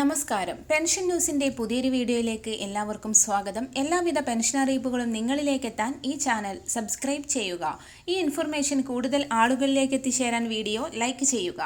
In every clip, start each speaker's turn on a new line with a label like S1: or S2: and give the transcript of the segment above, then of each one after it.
S1: നമസ്കാരം. പെൻഷൻ ന്യൂസിന്റെ പുതിയൊരു വീഡിയോയിലേക്ക് എല്ലാവർക്കും സ്വാഗതം. എല്ലാവിധ പെൻഷൻ അറിയിപ്പുകളും നിങ്ങളിലേക്ക് എത്താൻ ഈ ചാനൽ സബ്സ്ക്രൈബ് ചെയ്യുക. ഈ ഇൻഫർമേഷൻ കൂടുതൽ ആളുകളിലേക്ക് എത്തിച്ചേരാൻ വീഡിയോ ലൈക്ക് ചെയ്യുക.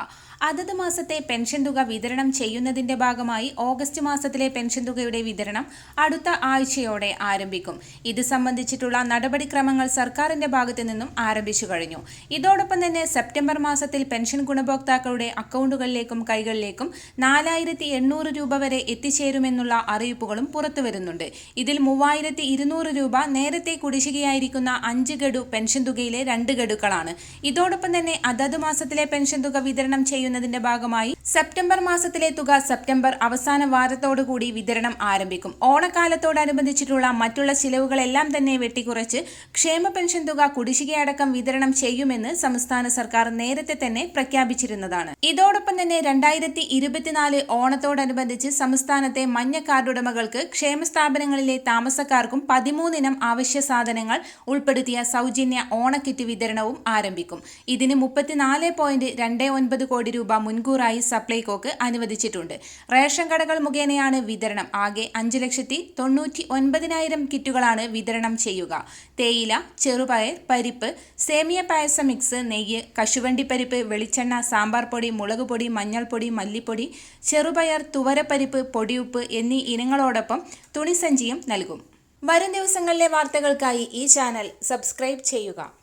S1: അതത് മാസത്തെ പെൻഷൻ തുക വിതരണം ചെയ്യുന്നതിന്റെ ഭാഗമായി ഓഗസ്റ്റ് മാസത്തിലെ പെൻഷൻ തുകയുടെ വിതരണം അടുത്ത ആഴ്ചയോടെ ആരംഭിക്കും. ഇത് സംബന്ധിച്ചിട്ടുള്ള നടപടിക്രമങ്ങൾ സർക്കാരിന്റെ ഭാഗത്തു നിന്നും ആരംഭിച്ചു കഴിഞ്ഞു. ഇതോടൊപ്പം തന്നെ സെപ്റ്റംബർ മാസത്തിൽ പെൻഷൻ ഗുണഭോക്താക്കളുടെ അക്കൗണ്ടുകളിലേക്കും കൈകളിലേക്കും നാലായിരത്തി എണ്ണൂറ് രൂപ വരെ എത്തിച്ചേരുമെന്നുള്ള അറിയിപ്പുകളും പുറത്തുവരുന്നുണ്ട്. ഇതിൽ മൂവായിരത്തി ഇരുന്നൂറ് രൂപ നേരത്തെ കുടിശ്ശികയായിരിക്കുന്ന അഞ്ച് ഗഡു പെൻഷൻ തുകയിലെ രണ്ട് ഗഡുക്കളാണ്. ഇതോടൊപ്പം തന്നെ അതത് മാസത്തിലെ പെൻഷൻ തുക വിതരണം ചെയ്യുന്നതിന്റെ ഭാഗമായി സെപ്റ്റംബർ മാസത്തിലെ തുക സെപ്റ്റംബർ അവസാന വാരത്തോടുകൂടി വിതരണം ആരംഭിക്കും. ഓണക്കാലത്തോടനുബന്ധിച്ചിട്ടുള്ള മറ്റുള്ള ചിലവുകളെല്ലാം തന്നെ വെട്ടിക്കുറച്ച് ക്ഷേമ പെൻഷൻ തുക കുടിശ്ശികയടക്കം വിതരണം ചെയ്യുമെന്ന് സംസ്ഥാന സർക്കാർ നേരത്തെ തന്നെ പ്രഖ്യാപിച്ചിരുന്നതാണ്. ഇതോടൊപ്പം തന്നെ രണ്ടായിരത്തി ഇരുപത്തിനാല് ഓണത്തോടനുബന്ധിച്ച് സംസ്ഥാനത്തെ മഞ്ഞ കാർഡുടമകൾക്ക് ക്ഷേമ സ്ഥാപനങ്ങളിലെ താമസക്കാർക്കും പതിമൂന്നിനം അവശ്യ സാധനങ്ങൾ ഉൾപ്പെടുത്തിയ സൗജന്യ ഓണക്കിറ്റ് വിതരണവും ആരംഭിക്കും. ഇതിന് മുപ്പത്തിനാല് പോയിന്റ് രണ്ട് ഒൻപത് കോടി രൂപ മുൻകൂറായി സപ്ലൈകോക്ക് അനുവദിച്ചിട്ടുണ്ട്. റേഷൻ കടകൾ മുഖേനയാണ് വിതരണം. ആകെ അഞ്ച് ലക്ഷത്തി തൊണ്ണൂറ്റി ഒൻപതിനായിരം കിറ്റുകളാണ് വിതരണം ചെയ്യുക. തേയില ചെറുപയർ പരിപ്പ് സേമിയ പായസ മിക്സ് നെയ്യ് കശുവണ്ടി പരിപ്പ് വെളിച്ചെണ്ണ സാമ്പാർ പൊടി മുളക് പൊടി മഞ്ഞൾപ്പൊടി മല്ലിപ്പൊടി ചെറുപയർ തുവരപ്പരിപ്പ് പൊടിയുപ്പ് എന്നീ ഇനങ്ങളോടൊപ്പം തുണിസഞ്ചിയും നൽകും. വരും ദിവസങ്ങളിലെ വാർത്തകൾക്കായി ഈ ചാനൽ സബ്സ്ക്രൈബ് ചെയ്യുക.